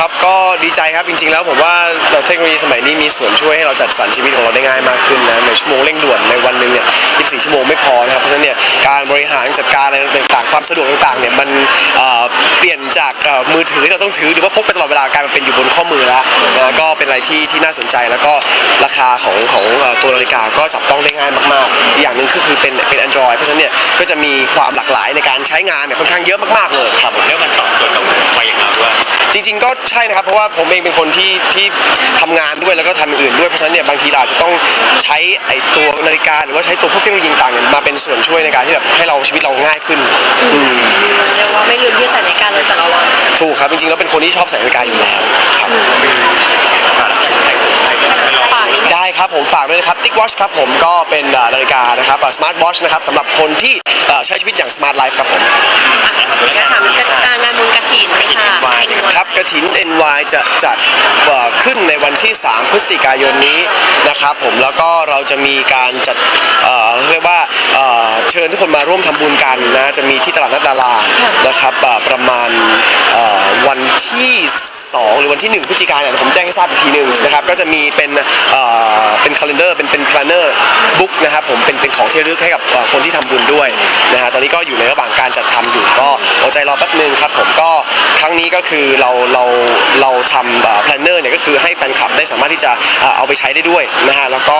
ครับก็ดีใจครับจริงๆ แล้วผมว่าเทคโนโลยีสมัยนี้มีส่วนช่วยให้เราจัดสรรชีวิตของเราได้ง่ายมากขึ้นนะในชั่วโมงเร่งด่วนในวันหนึ่งเนี่ย 24 ชั่วโมงไม่พอนะครับเพราะฉะนั้นเนี่ยการบริหารจัดการอะไรต่างๆ ความสะดวกต่างๆเนี่ยมันเเปลี่ยนจากมือถือที่เราต้องถือหรือว่าพกไปตลอดเวลากลายมาเป็นอยู่บนข้อมือแล้วนะก็เป็นอะไรที่ที่น่าสนใจแล้วก็ราคาของของตัวนาฬิกาก็จับต้องได้ง่ายมากๆอีกอย่างหนึ่งก็คือเป็นเป็น Android เพราะฉะนั้นเนี่ยก็จะมีความหลากหลายในการใช้งานเนี่ยค่อนข้างเยอะมากๆเลยครับผมแล้วมันตอบโจทย์กับวัยอย่างเราด้วย จริง ๆ ก็ใช่นะครับ เพราะว่าผมเองเป็นคนที่ที่ทำงานด้วยแล้วก็ทำอย่างอื่นด้วยเพราะฉะนั้นเนี่ยบางทีเราอาจจะต้องใช้ไอ้ตัวนาฬิกาหรือว่าใช้ตัวพวกเทคโนโลยีต่างๆเนี่ยมาเป็นส่วนช่วยในการที่แบบให้เราชีวิตเราง่ายขึ้นอืมเรียกว่าไม่ลืมที่ใส่ในการเลยแต่ละวัน ถูกครับจริงๆแล้วเป็นคนที่ชอบใส่นาฬิกาอยู่แล้วครับฝาก นี้ได้ครับผมฝากด้วยนะครับ Tick Watch ครับผมก็เป็นเอ่อนาฬิกานะครับสมาร์ทวอชนะครับสำหรับคนที่เอ่อใช้ชีวิตอย่าง Smart Life ครับผมจะถามมีงานบุญกระถินค่ะครับกระถิน NY จะจัดเอ่อขึ้นในวันที่ 3 พฤศจิกายนนี้นะครับผมแล้วก็เราจะมีการจัดเอ่อเรียกว่าเอ่อเชิญทุกคนมาร่วมทำบุญกันนะจะมีที่ตลาดนัดดารานะครับเอ่อประมาณเอ่อวันที่ 2 หรือวันที่ 1 พฤศจิกายนเนยผมแจ้งให้ทราบอีกทีหนึ่งนะครับก็จะมีเป็นเป็นคาล endar เป็นเป็น planner book นะครับผมเป็นเป็นของที่ระลึกให้กับเอ่อคนที่ทำบุญด้วยนะฮะตอนนี้ก็อยู่ในระหว่างการจัดทำอยู่ก็อดใจรอแป๊บนึงครับผมก็ครั้งนี้ก็คือเราเราเราทำเอ่อ planner เนี่ยก็คือให้แฟนคลับได้สามารถที่จะเอ่อเอาไปใช้ได้ด้วยนะฮะแล้วก็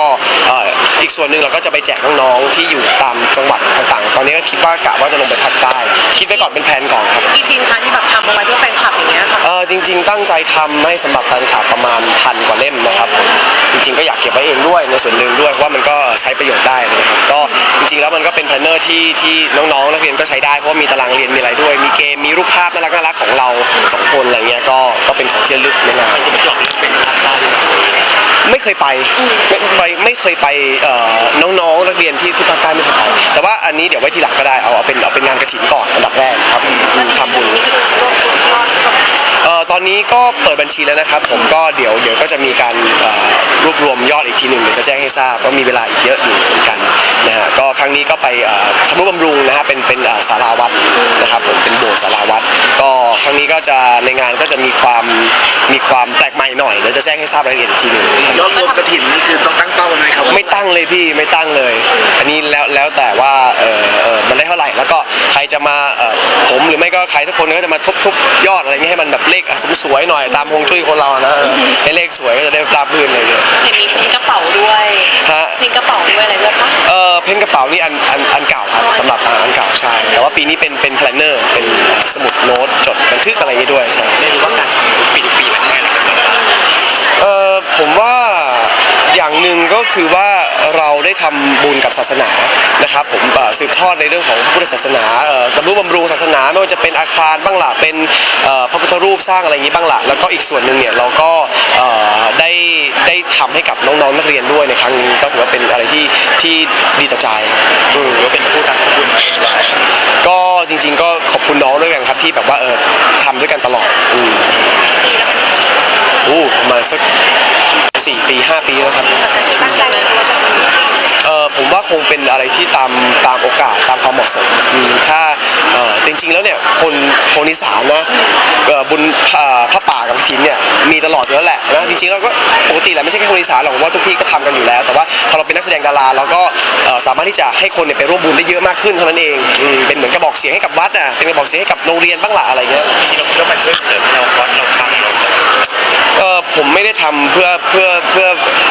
เอ่ออีกส่วนหนึ่งเราก็จะไปแจกน้องๆที่อยู่ตามจังหวัดต่างๆ ตอนนี้ก็คิดว่ากะว่าจะลงไปภาคใต้คิดไว้ก่อนเป็นแผนก่อนครับ กี่ชิ้นคะที่แบบทำเอาไว้เพื่อแฟน จริง ๆ ตั้งใจทำให้สำหรับแฟนคลับประมาณพันกว่าเล่มนะครับผมจริง ๆ ก็อยากเก็บไว้เองด้วยในส่วนหนึ่งด้วยเพราะว่ามันก็ใช้ประโยชน์ได้เลยครับก็จริงๆแล้วมันก็เป็นแพลนเนอร์ที่ที่น้องๆนักเรียนก็ใช้ได้เพราะว่ามีตารางเรียนมีอะไรด้วย มีเกมมีรูปภาพน่ารักน่ารักๆของเราสองคนอะไรเงี้ยก็ก็เป็นของที่ระลึกในงานไม่เรื่องเป็นภาคใต้ที่สุดไม่เคยไปไม่ไปไม่เคยไปเอ่อน้องๆนักเรียนที่ที่ภาคใต้ไม่เคยไปแต่ว่าอันนี้เดี๋ยวไว้ทีหลังก็ได้เอาเอาเป็นเอาเป็นงานกระถิ่นก่อนอันดับแรกครับทำบุญ เอ่อตอนนี้ก็เปิดบัญชีแล้วนะครับ ผมก็เดี๋ยวเดี๋ยวก็จะมีการเอ่อรวบรวมยอดอีกทีหนึ่งเดี๋ยวจะแจ้งให้ทราบก็มีเวลาอีกเยอะอยู่เหมือนกันนะฮะก็ครั้งนี้ก็ไปเอ่อทำนุบำรุงนะฮะเป็นเป็นเอ่อศาลาวัดนะครับผมเป็นโบสถ์ศาลาวัด ก็ครั้งนี้ก็จะในงานก็จะมีความมีความแปลกใหม่หน่อยเดี๋ยวจะแจ้งให้ทราบรายละเอียดอีกทีหนึ่ง ยอดรวมกระถิ่นนี่คือต้องตั้งเป้าไว้ไหมครับว่าไม่ตั้งเลยพี่ไม่ตั้งเลย อันนี้แล้วแล้วแต่ว่าเออเออมันได้เท่าไหร่แล้วก็ใครจะมาเออผมหรือไม่ก็ใครสักคนก็จะมาทุบทุบยอดอะไรเงี้ยให้มันแบบเลขอะสวยๆหน่อยตามฮวงจุ้ยคนเราอะนะเออให้เลขสวยก็จะได้ราบรื่นเลยเนี่ยเห็นมีพิมพ์กระเป๋าด้วยฮะพิมพ์กระเป๋าด้วยอะไรด้วยปะเออเพ้นกระเป๋านี่อันอันอันเก่าครับสำหรับอ่าอันเก่าใช่แต่ว่าปีนี้เป็นเป็นแพลนเนอร์เป็นอ่าสมุดโน้ตจดบันทึกอะไรอย่างงี้ด้วยใช่ไม่รู้ว่าการทำทุกปีทุกปีมันให้อะไรกับเราบ้างเออผมว่าอย่างหนึ่งก็คือว่า เราได้ทำบุญกับศาสนานะครับผมเอ่อสืบทอดในเรื่องของพระพุทธศาสนาเอ่อบำรุงบำรุงศาสนาไม่ว่าจะเป็นอาคารบ้างล่ะเป็นเอ่อพระพุทธรูปสร้างอะไรอย่างนี้บ้างล่ะแล้วก็อีกส่วนหนึ่งเนี่ยเราก็เอ่อได้ได้ทำให้กับน้องๆนักเรียนด้วยในครั้งนี้ก็ถือว่าเป็นอะไรที่ที่ดีต่อใจอืมหรือว่าเป็นผู้รับผู้บุญมาเองว่าก็จริง ๆ ก็ขอบคุณน้องด้วยกันครับที่แบบว่าเออทำด้วยกันตลอดอืมอู้ประมาณสัก สี่ปีห้าปีแล้วครับ ตั้งใจไหมคะว่าจะทำ เออผมว่าคงเป็นอะไรที่ตามตามโอกาสตามความเหมาะสมอืมถ้าเออจริง ๆ แล้วเนี่ยคนคนอีสานนะเอ่อบุญอ่าพระป่ากับกฐินเนี่ยมีตลอดอยู่แล้วแหละนะจริงๆเราก็ปกติแหละไม่ใช่แค่คนอีสานหรอกผมว่าทุกที่ก็ทำกันอยู่แล้ว แต่ว่าพอเราเป็นนักแสดงดาราเราก็เอ่อสามารถที่จะให้คนเนี่ยไปร่วมบุญได้เยอะมากขึ้นเท่านั้นเองอืมเป็นเหมือนกระบอกเสียงให้กับวัดอะเป็นกระบอกเสียงให้กับโรงเรียนบ้างละอะไรเงี้ย จริงๆเราคิดว่ามันช่วยเสริมให้เราคอสเราฟังเรา เออผมไม่ได้ทำเพื่อเพื่อเพื่อ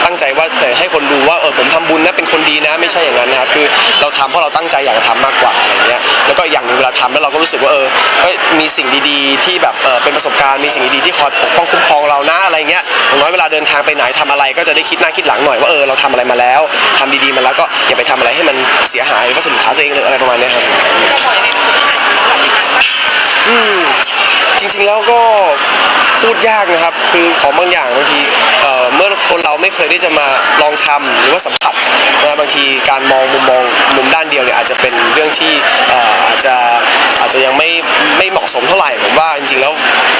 ตั้งใจว่าจะให้คนดูว่าเออผมทำบุญนะเป็นคนดีนะ ไม่ใช่อย่างนั้นนะครับคือเราทำเพราะเราตั้งใจอยากจะทำมากกว่าอะไรเงี้ยแล้วก็อย่างหนึ่งเวลาทำแล้วเราก็รู้สึกว่าเออก็มีสิ่งดีๆ ที่แบบเออเป็นประสบการณ์มีสิ่งดีๆที่คอยปกป้องคุ้มครองเรานะอะไรเงี้ยอย่างน้อยเวลาเดินทางไปไหนทำอะไร ก็จะได้คิดหน้าคิดหลังหน่อยว่าเออเราทำอะไรมาแล้วทำดีๆมาแล้วก็อย่าไปทำอะไรให้มันเสียหายหรือว่าสะดุดขาตัวเองเลยออะไรประมาณเนี้ยครับ จะบอกยังไงคนที่อาจจะมาแบบในการสร้างอืม จริงๆแล้วก็พูดยากนะครับ คือของบางอย่างบางทีเอ่อเมื่อคนเราไม่เคยได้จะมาลองทำหรือว่าสัมผัสนะบางทีการมองมุมมองมุมด้านเดียวเนี่ยอาจจะเป็นเรื่องที่เอ่ออาจจะอาจจะยังไม่ไม่เหมาะสมเท่าไหร่ผมว่าจริงๆแล้ว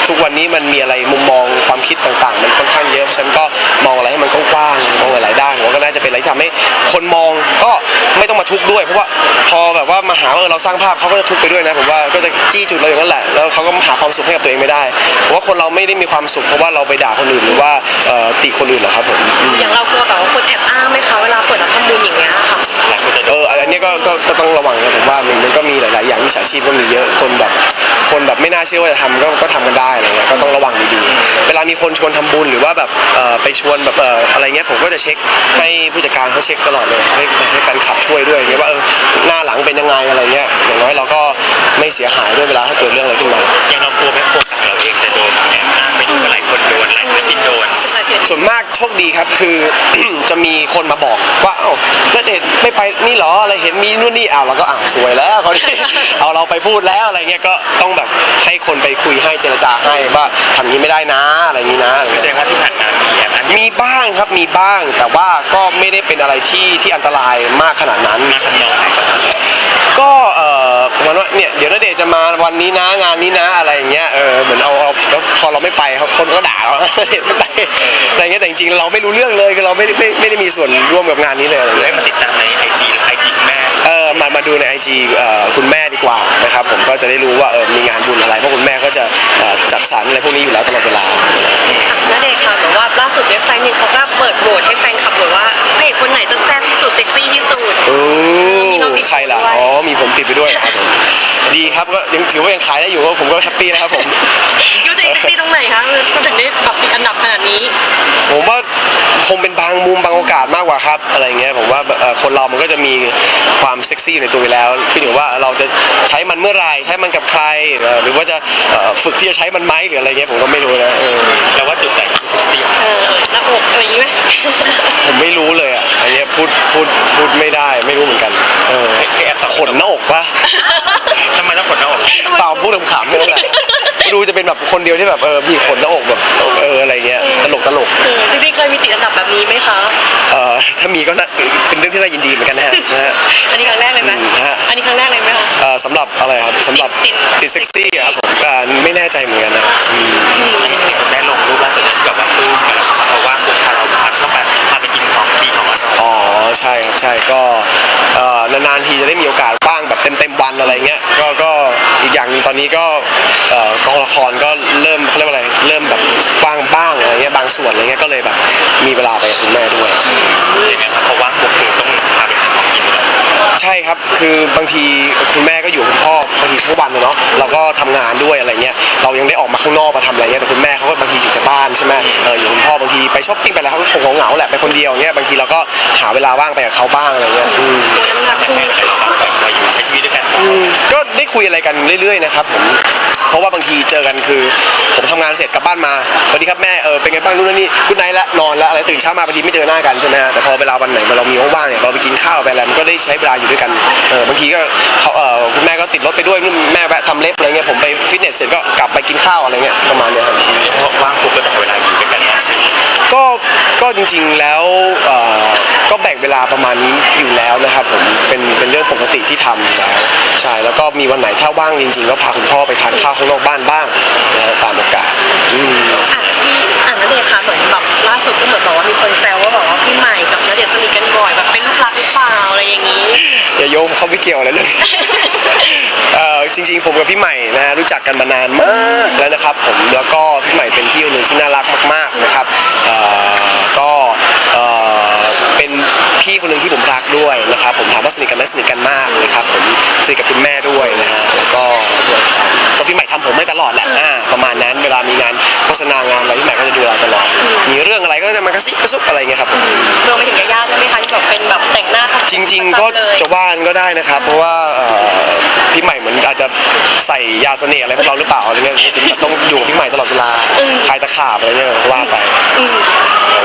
ทุกวันนี้มันมีอะไรมุมมองความความคิดต่างๆ มันค่อนข้างเยอะฉันก็มองอะไรให้มันกว้างๆมองหลายๆด้านผมว่าก็น่าจะเป็นอะไรที่ทำให้คนมองก็ไม่ต้องมาทุกข์ด้วย เพราะว่าพอแบบว่ามาหาว่าเออเราสร้างภาพเขาก็จะทุกข์ไปด้วยนะผมว่าก็จะจี้จุดเราอย่างนั้นแหละแล้วเขาก็หาความสุขให้กับตัวเองไม่ได้ผมว่าคนเราไม่ได้มีความสุขเพราะว่าเราไปด่าคนอื่นหรือว่าเอ่อติคนอื่นหรอกครับผมอืมอย่างเรากลัวแบบว่าคนแอบอ้างไหมคะเวลาเปิดรับทำบุญอย่างเงี้ยค่ะหลายคนจะโดเอนออันนี้ก็ก็ก็ต้องระวังนะผมว่ามันมันก็มีหลาย ๆ อย่างมิจฉาชีพก็มีเยอะคนแบบคนแบบไม่น่าเชื่อว่าจะทำก็ก็ทำกันได้อะไรเงี้ยก็ต้องระวังดีๆ เวลามีคนชวนทำบุญหรือว่าแบบเอ่อไปชวนแบบเอ่ออะไรเงี้ยผมก็จะเช็คให้ผู้จัดการเขาเช็คตลอดเลยให้ให้แฟนคลับช่วยด้วยเงี้ยว่าเออหน้าหลังเป็นยังไงอะไรเงี้ยอย่างน้อยเราก็ไม่เสียหายด้วยเวลาถ้าเกิดเรื่องอะไรขึ้นมาอยังเรากลัวไหมโครงกางเราเองจะโดนแอบอ้างไปดูหลายคนโดนหลายศิลปินโดน โชคดีครับคือ จะมีคนมาบอกว่าเอ้าแล้วเด็ดไม่ไปนี่เหรออะไรเห็นมีนู่นนี่อ้าวเราก็อ้าวสวยแล้วเขาที่เอาเราไปพูดแล้วอะไรเงี้ยก็ต้องแบบให้คนไปคุยให้เจรจาให้ว่าทำนี้ไม่ได้นะอะไรอย่างนี้นะอะไรแสดเงี้ยงว่าที่ผ่านมามีแอบอ้างมีบ้างครับมีบ้างแต่ว่าก็ไม่ได้เป็นอะไรที่ที่อันตรายมากขนาดนั้นมาทำนองไหนครับ ก็เออเหมือนว่าเนี่ยเดี๋ยวณเดชน์จะมาวันนี้นะงานนี้นะอะไรอย่างเงี้ยเออเหมือนเอาเอาแล้วพอเราไม่ไปเขาคนก็ด่าเราณเดชน์ไม่ไปอะไรเงี้ยแต่จริงๆเราไม่รู้เรื่องเลยคือเราไม่ได้ไม่ไม่ได้มีส่วนร่วมกับงานนี้เลยอะไรเงี้ยมาติดตามในไอจีไอจีคุณแม่ เออ มามาดูในไอจีคุณแม่ดีกว่านะครับผมก็จะได้รู้ว่าเออมีงานบุญอะไรเพราะคุณแม่ก็จะเอ่อจัดสรรอะไรพวกนี้อยู่แล้วตลอดเวลาณเดชน์ค่ะเหมือนว่าล่าสุดเว็บไซต์หนึงเขาก็เปิดโหวตให้แฟนคลับเลยว่าพระเอกคนไหนจะแซ่บที่สุดเซ็กซี่ที่สุดโอ้มีน้องติดใครล่ะด้วยอ๋อมีผมติดไปด้วยครับผมดีครับก็ยังถือว่ายังขายได้อยู่ก็ผมก็แฮปปี้นะครับผมคิดว่าตัวเองเซ็กซี่ตรงไหนคะเขาถึงได้แบบติดอันดับขนาดนี้ ผมว่าคงเป็นบางมุมบางโอกาสมากกว่าครับ อะไรเงี้ยผมว่าเอ่อคนเรามันก็จะมีความเซ็กซี่อยู่ในตัวอยู่แล้วขึ้นอยู่ว่าเราจะใช้มันเมื่อไหรใช้มันกับใครเอ่อหรือว่าจะเอ่อฝึกที่จะใช้มันไหมหรืออะไรเงี้ยผมก็ไม่รู้นะเออแล้วว่าจุดไหนที่เซ็กซี่เออหน้าอกอะไรอย่างงี้ไหม ผมไม่รู้เลยอะอันเนี้ยพูดพูดพูดไม่ได้ไม่รู้เหมือนกันเออเคยแอบสับขนหน้าอกปะ ทำไมต้องขนหน้าอกเปล่าพูดขำๆนี่แหละดูจะเป็นแบบคนเดียวที่แบบเออมีขนหน้าอกแบบเอออะไรเงี้ยตลกตลกเออจริงๆเคยมีติดอันดับแบบนี้ไหมคะเอ่อถ้ามีก็น่าเป็นเรื่องที่น่ายินดีเหมือนกันนะฮะนะฮะ อันนี้ครั้งแรกเลยไหมอืมฮะอันนี้ครั้งแรกเลยไหมคะ เอ่อสำหรับอะไรครับสำหรับติดติดเซ็กซี่อะครับผมอ่าไม่แน่ใจเหมือนกันนะอืมเห็นคุณแม่ลงรูปล่าสุดที่แบบว่าปลื้มกับเราเพราะว่าคุณพาเราพักต้องแบบพาไปกินของดีของอร่อยอ๋อใช่ครับใช่ก็เอ่อนานๆทีจะได้มีโอกาสว่างแบบเต็มๆวันอะไรเงี้ยก็ก็อีกอย่างหนึงตอนนี้ก็เอ่อกองละครก็เริ่มเขาเรียกว่าอะไรเริ่มแบบว่างบ้างอะไรเงี้ยบางส่วนอะไรเงี้ยก็เลยแบบมีเวลาไปกับคุณแม่ด้วย ครับ คือบางทีคุณแม่ก็อยู่กับคุณพ่อบางทีทั้งวันเลยเนาะเราก็ทำงานด้วยอะไรเงี้ยเรายังได้ออกมาข้างนอกมาทำอะไรเงี้ยแต่คุณแม่เขาก็บางทีอยู่แต่บ้านใช่ไหมเอออยู่กับคุณพ่อบางทีไปช้อปปิ้งไปแล้วเขาก็คงเหงาๆแหละไปคนเดียวเงี้ยบางทีเราก็หาเวลาว่างไปกับเขาบ้างอะไรเงี้ยอืมตัวน้ำหนักแต่พุ่งแม่อะไรเราบ้างแบบว่าอยู่ใช้ชีวิตด้วยกันก็ได้คุยอะไรกันเรื่อยๆนะครับผมเพราะว่าบางทีเจอกันคือผมทำงานเสร็จกลับบ้านมาสวัสดีครับแม่เออเป็นไงบ้างนู่นนนนี่กุ๊ดไนท์ละนอนแล้วอะไรตื่นเช้ามาบางทีไม่เจอหน้ากันใช่ไหมฮะแต่พอเวลาวันไหนเรามีว่างๆเนี่ยเราไปกินข้าวไปอะไรมันก็ได้ใช้เวลาอยู่ด้วยกันเออบางทีก็เขาเออคุณแม่ก็ติดรถไปด้วยนู่นแม่แวะทำเล็บอะไรเงี้ยผมไปฟิตเนสเสร็จก็กลับไปกินข้าวอะไรเงี้ยประมาณเนี้ยครับเพราะว่างปุ๊บก็จะหาเวลาอยู่ด้วยกันเนาะก็ก็จริงๆแล้วเอ่อ ก็แบ่งเวลาประมาณนี้อยู่แล้วนะครับผมเป็นเป็นเรื่องปกติที่ทำอยู่แล้วใช่แล้วก็มีวันไหนถ้าว่างจริงๆก็พาคุณพ่อไปทานข้าวข้างนอกบ้านบ้างนะฮะตามโอกาสอืม อะที่อ่านณเดชน์ค่ะเหมือนแบบล่าสุดก็เหมือนบอกว่ามีคนแซวว่าบอกว่าพี่ใหม่กับณเดชน์สนิทกันบ่อยแบบเป็นลูกรักหรือเปล่าอะไรอย่างนี้ อย่าโยงเขาไม่เกี่ยวอะไรเลย เอ่อจริงๆ ผมกับพี่ใหม่นะรู้จักกันมานานมากแล้วนะครับผมแล้วก็พี่ใหม่เป็นพี่คนหนึ่งที่น่ารักมากๆนะครับเอ่อก็เอ่อเป็นพี่คนหนึ่งที่ผมรักด้วย นะครับผมถามว่าสนิทกันไหมสนิทกันมากนะครับผมสนิทกับคุณแม่ด้วยนะฮะแล้วก็ก็พี่ใหม่ทำผมให้ตลอดแหละอ่าประมาณนั้นเวลามีงานโฆษณางานอะไรพี่ใหม่ก็จะดูเราตลอด มีเรื่องอะไรก็จะมากระซิบกระซุบอะไรเงี้ยครับผมรวมไปถึงยาย่าด้วยไหมคะที่แบบเป็นแบบแต่งหน้าทำผมจริง ๆ ก็ประจำเลยจะว่านก็ได้นะครับ เพราะว่าเอ่อพี่ใหม่เหมือนอาจจะใส่ยาเสน่ห์อะไรพวกเราหรือเปล่าอะไรเงี้ยถึงแบบต้องอยู่กับพี่ใหม่ตลอดเวลาคลายตะขาบอะไรเงี้ยว่าไป อืม